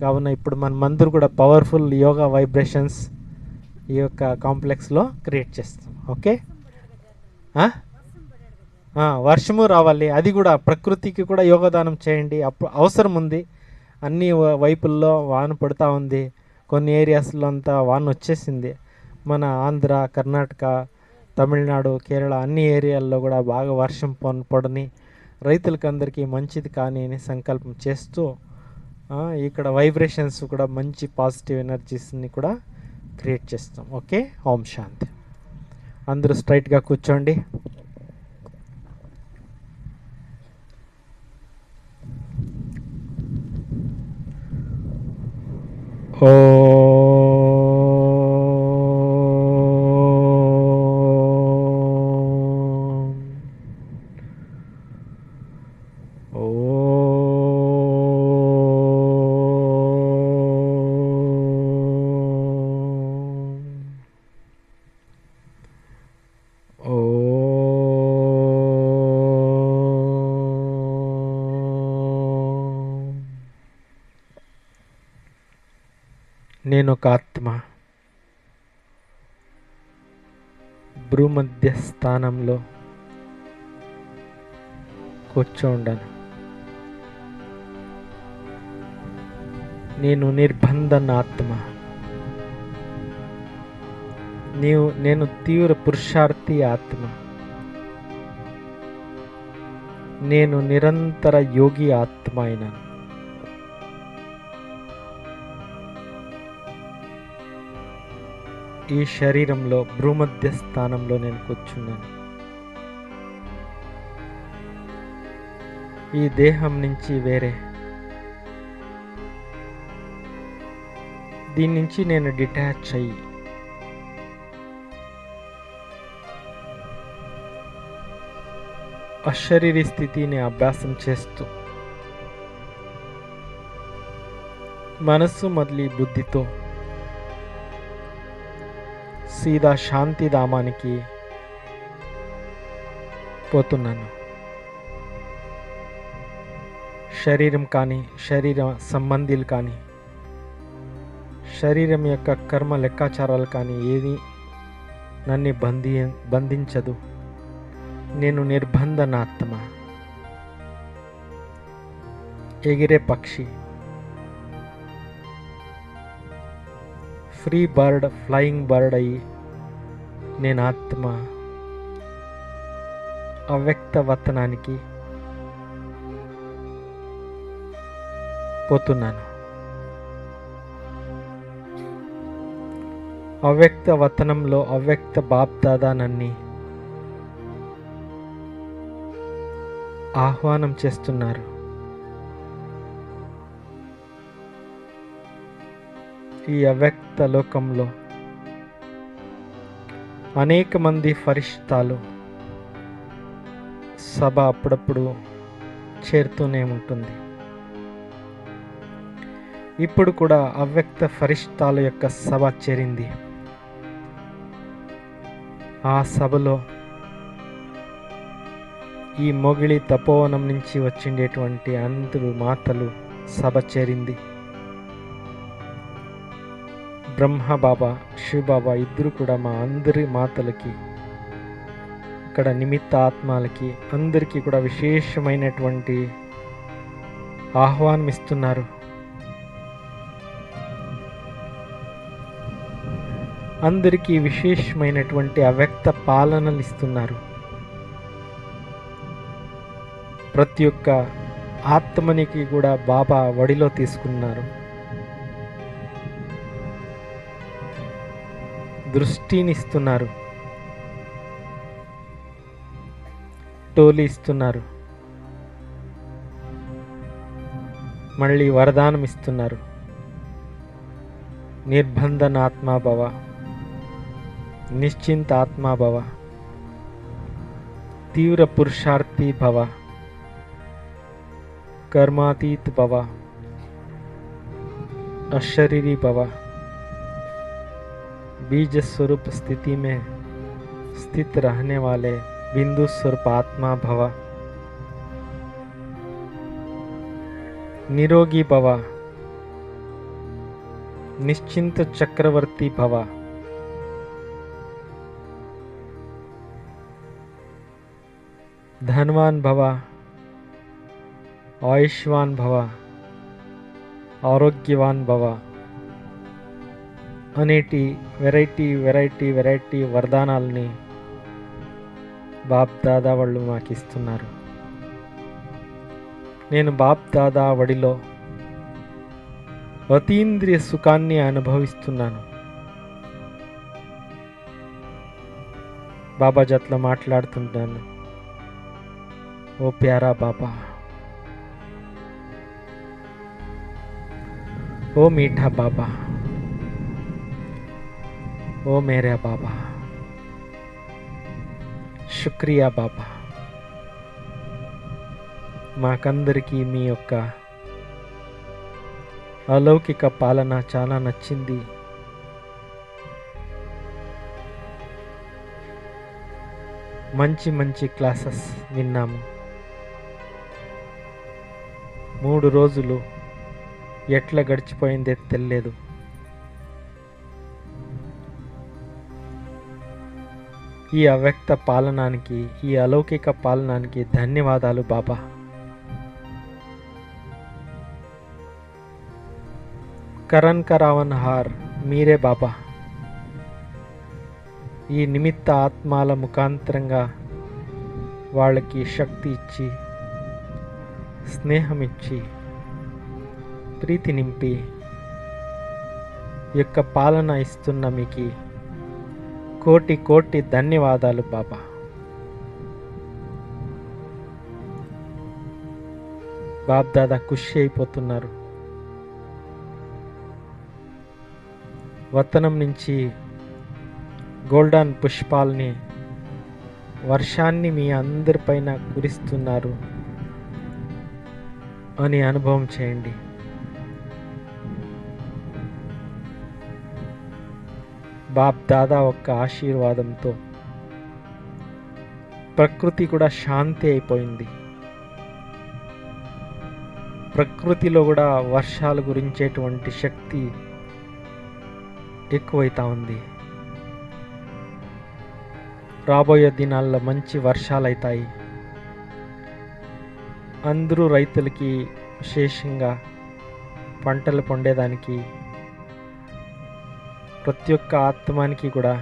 కావున ఇప్పుడు మనం అందరూ కూడా పవర్ఫుల్ యోగా వైబ్రేషన్స్ ఈ యొక్క కాంప్లెక్స్లో క్రియేట్ చేస్తాం. ఓకే వర్షము రావాలి. అది కూడా ప్రకృతికి కూడా యోగదానం చేయండి. అప్పుడు అవసరం ఉంది. అన్ని వ- వైపుల్లో వాన పడుతూ ఉంది. కొన్ని ఏరియాస్లో అంతా వాన వచ్చేసింది. మన ఆంధ్ర కర్ణాటక తమిళనాడు కేరళ అన్ని ఏరియాల్లో కూడా బాగా వర్షం పన్ పడని రైతులకి అందరికీ మంచిది కానీ అని సంకల్పం చేస్తూ ఇక్కడ వైబ్రేషన్స్ కూడా మంచి పాజిటివ్ ఎనర్జీస్ని కూడా క్రియేట్ చేస్తాం. ఓకే ఓం శాంతి. అందరూ స్ట్రైట్గా కూర్చోండి. ఓ నేను ఒక ఆత్మ. భూమధ్య స్థానంలో కూర్చోండాను. నేను నిర్బంధన ఆత్మ. నీవు నేను తీవ్ర పురుషార్థి ఆత్మ. నేను నిరంతర యోగి ఆత్మ అయినాను. ఈ శరీరంలో భూమధ్య స్థానంలో నేను కూర్చున్నాను. ఈ దేహం నుంచి వేరే. దీని నుంచి నేను డిటాచ్ అయ్యి. అశరీరి స్థితిని అభ్యాసం చేస్తూ మనస్సు మొదలి బుద్ధితో సీదా శాంతిధామానికి పోతున్నాను. శరీరం కానీ శరీర సంబంధీలు కానీ శరీరం యొక్క కర్మ లెక్కాచారాలు కానీ ఏది నన్ను బంధి బంధించదు. నేను నిర్బంధనాత్మ ఎగిరే పక్షి. ఫ్రీ బర్డ్ ఫ్లయింగ్ బర్డ్ అయ్యి నేను ఆత్మ అవ్యక్త వతనానికి పోతున్నాను. అవ్యక్త వతనంలో అవ్యక్త బాప్దాదా నన్ని ఆహ్వానం చేస్తున్నారు. ఈ అవ్యక్త లోకంలో అనేక మంది ఫరిష్తాలు సభ అప్పుడప్పుడు చేరుతూనే ఉంటుంది. ఇప్పుడు కూడా అవ్యక్త ఫరిష్తాల యొక్క సభ చేరింది. ఆ సభలో ఈ మొగిలి తపోవనం నుంచి వచ్చిండేటువంటి అందరు మాతలు సభ చేరింది. బ్రహ్మ బాబా శివబాబా ఇద్దరు కూడా మా అందరి మాతలకి ఇక్కడ నిమిత్త ఆత్మలకి అందరికీ కూడా విశేషమైనటువంటి ఆహ్వానం ఇస్తున్నారు అందరికీ విశేషమైనటువంటి అవ్యక్త పాలనలు ఇస్తున్నారు. ప్రతి ఒక్క ఆత్మనికి కూడా బాబా వడిలో తీసుకున్నారు. దృష్టినిస్తున్నారు. టోలిస్తున్నారు మళ్ళీ వరదానం ఇస్తున్నారు నిర్బంధనాత్మాభవ నిశ్చింత ఆత్మాభవ తీవ్ర పురుషార్థి భవ కర్మాతీత్ భవ అశరీరీ భవ बीज स्वरूप स्थिति में स्थित रहने वाले बिंदु स्वरूप आत्मा भव। निरोगी भवा। निश्चिंत चक्रवर्ती भवा। धनवान भवा। आयुष्वान भवा। आरोग्यवान भवा। అనేటి వెరైటీ వెరైటీ వెరైటీ వరదానాలని బాప్ దాదా వాళ్ళు మాకు ఇస్తున్నారు. నేను బాప్ దాదా వడిలో అతీంద్రియ సుఖాన్ని అనుభవిస్తున్నాను. బాబా జట్లో మాట్లాడుతుంటాను. ఓ ప్యారా బాబా. ఓ మీఠా బాబా. ఓ మేరే బాబా శుక్రియా బాబా మాకందరికీ మీ యొక్క అలౌకిక పాలన చాలా నచ్చింది మంచి మంచి క్లాసెస్ విన్నాము మూడు రోజులు ఎట్లా గడిచిపోయిందే తెలియదు ఈ అవ్యక్త పాలనానికి ఈ అలౌకిక పాలనానికి ధన్యవాదాలు బాబా. కరణ్ కరావన్ హార్ మీరే బాబా. ఈ నిమిత్త ఆత్మాల ముఖాంతరంగా వాళ్ళకి శక్తి ఇచ్చి స్నేహం ఇచ్చి ప్రీతి నింపి యొక్క పాలన ఇస్తున్న మీకు కోటి కోటి ధన్యవాదాలు బాబా. బాబ్ దాదా ఖుషి అయిపోతున్నారు. వతనం నుంచి గోల్డన్ పుష్పాల్ని వర్షాన్ని మీ అందరిపైన కురిస్తున్నారు అని అనుభవం చేయండి. బాప్ దాదా ఒక్క ఆశీర్వాదంతో. ప్రకృతి కూడా శాంతి అయిపోయింది. ప్రకృతిలో కూడా వర్షాలు గురించేటువంటి శక్తి ఎక్కువైతా ఉంది. రాబోయే దినాల్లో మంచి వర్షాలు అవుతాయి అందరూ రైతులకి విశేషంగా పంటలు పండేదానికి ప్రతి ఒక్క ఆత్మానికి కూడా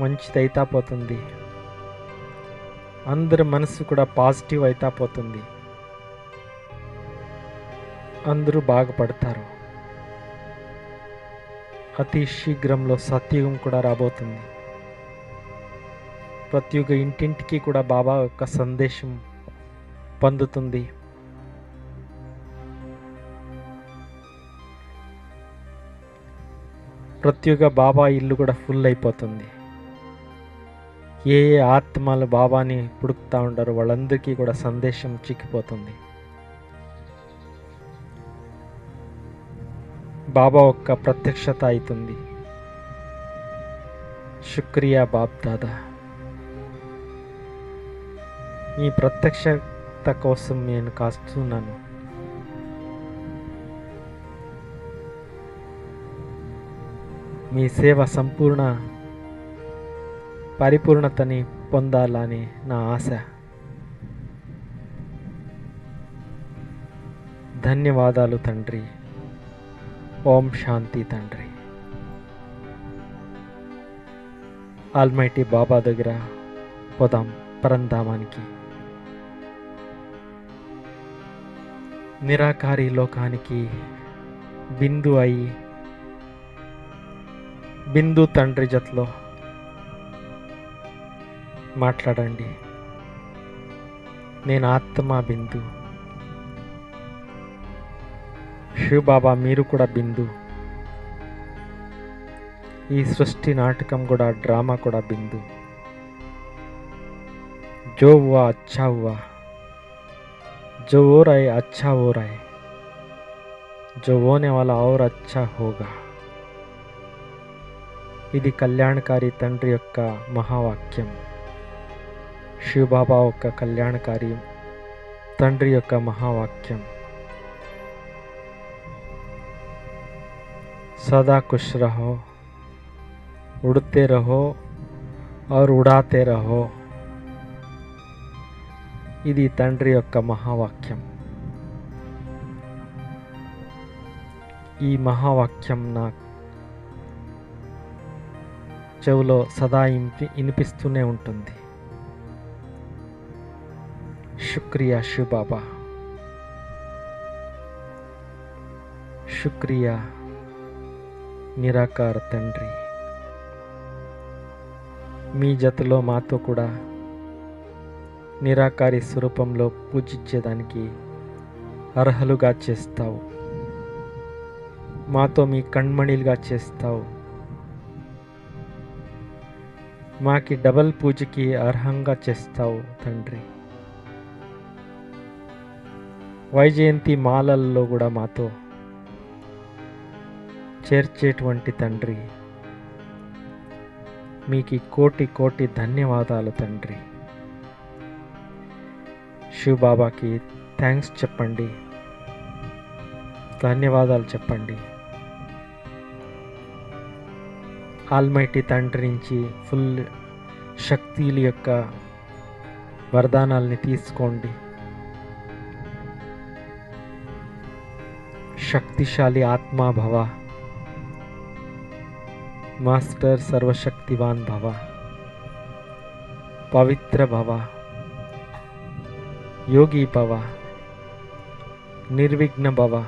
మంచిది అయితా పోతుంది అందరి మనసు కూడా పాజిటివ్ అయితా పోతుంది అందరూ బాగుపడతారు. అతి శీఘ్రంలో సత్యుగం కూడా రాబోతుంది. ప్రతి ఒక్క ఇంటింటికి కూడా బాబా యొక్క సందేశం పొందుతుంది. ప్రతి బాబా ఇల్లు కూడా ఫుల్ అయిపోతుంది. ఏ ఏ ఆత్మలు బాబాని పుడుకుతా ఉంటారో వాళ్ళందరికీ కూడా సందేశం చిక్కిపోతుంది. బాబా ఒక్క ప్రత్యక్షత అవుతుంది. శుక్రియా బాబ్ దాదా. మీ ప్రత్యక్షత కోసం నేను కాస్తున్నాను. మీ సేవ సంపూర్ణ పరిపూర్ణతని పొందాలని నా ఆశ. ధన్యవాదాలు తండ్రి. ఓం శాంతి తండ్రి. ఆల్మైటీ బాబా దగ్గర పోదాం పరంధామానికి. నిరాకారి లోకానికి బిందు అయి బిందు తండ్రి జతలో మాట్లాడండి. నేను ఆత్మ బిందు. శివ బాబా మీరు కూడా బిందు. ఈ సృష్టి నాటకం కూడా డ్రామా కూడా బిందు. జో హువా అచ్చా జో ఓరాయ్ అచ్చా ఓరాయ్ జో ఓనే వాళ్ళ ఔర్ అచ్చా హోగా ఇది కళ్యాణకారి తండ్రి యొక్క మహావాక్యం శివబాబా యొక్క కళ్యాణకారి తండ్రి యొక్క మహావాక్యం सदा खुश रहो उड़ते रहो और उड़ाते रहो ఇది తండ్రి యొక్క మహావాక్యం ఈ మహావాక్యం నా చెవులో సదా ఇంపి వినిపిస్తూనే ఉంటుంది. శుక్రియా శివబాబా శుక్రియా నిరాకార తండ్రి. మీ జతలో మాతో కూడా నిరాకారి స్వరూపంలో పూజించేదానికి అర్హలుగా చేస్తావు. మాతో మీ కణ్మణిలుగా చేస్తావు. మాకి డబల్ పూజకి అర్హంగా చేస్తావు తండ్రి. వైజయంతి మాలల్లో కూడా మాతో చేర్చేటువంటి తండ్రి. మీకు కోటి కోటి ధన్యవాదాలు తండ్రి. శివ్ బాబాకి థ్యాంక్స్ చెప్పండి. ధన్యవాదాలు చెప్పండి. ఆల్మైటీ తండ్రి నుంచి ఫుల్ శక్తుల యొక్క వరదానాల్ని తీసుకోండి. శక్తిశాలి ఆత్మా భవ. మాస్టర్ సర్వశక్తివాన్ భవ. పవిత్ర భవ. యోగి భవ. నిర్విఘ్న భవ.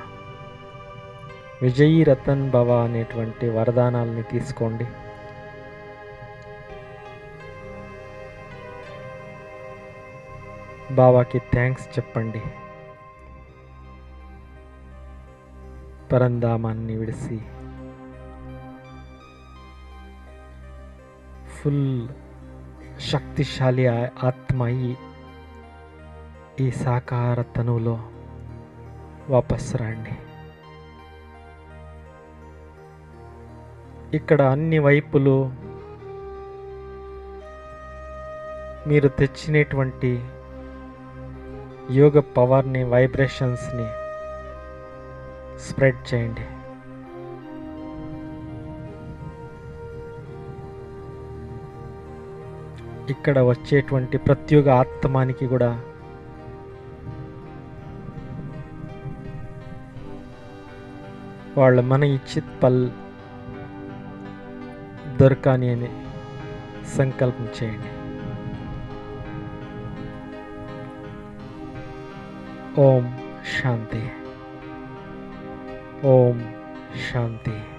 విజయీ రతన్ భవ అనేటువంటి వరదానాల్ని తీసుకోండి. బాబాకి థ్యాంక్స్ చెప్పండి. పరంధామాన్ని విడిసి ఫుల్ శక్తిశాలి ఆ- ఆత్మ ఈ ఈ సాకార తనువులో వాపస్ రండి. ఇక్కడ అన్ని వైపులు మీరు తెచ్చినటువంటి యోగ పవర్ని వైబ్రేషన్స్ని స్ప్రెడ్ చేయండి. ఇక్కడ వచ్చేటువంటి ప్రత్యేక ఆత్మానికి కూడా వాళ్ళ మన ఇచ్చిత్ పల్ దొరకాని అని సంకల్పం చేయండి. ఓం శాంతి. ఓం శాంతి.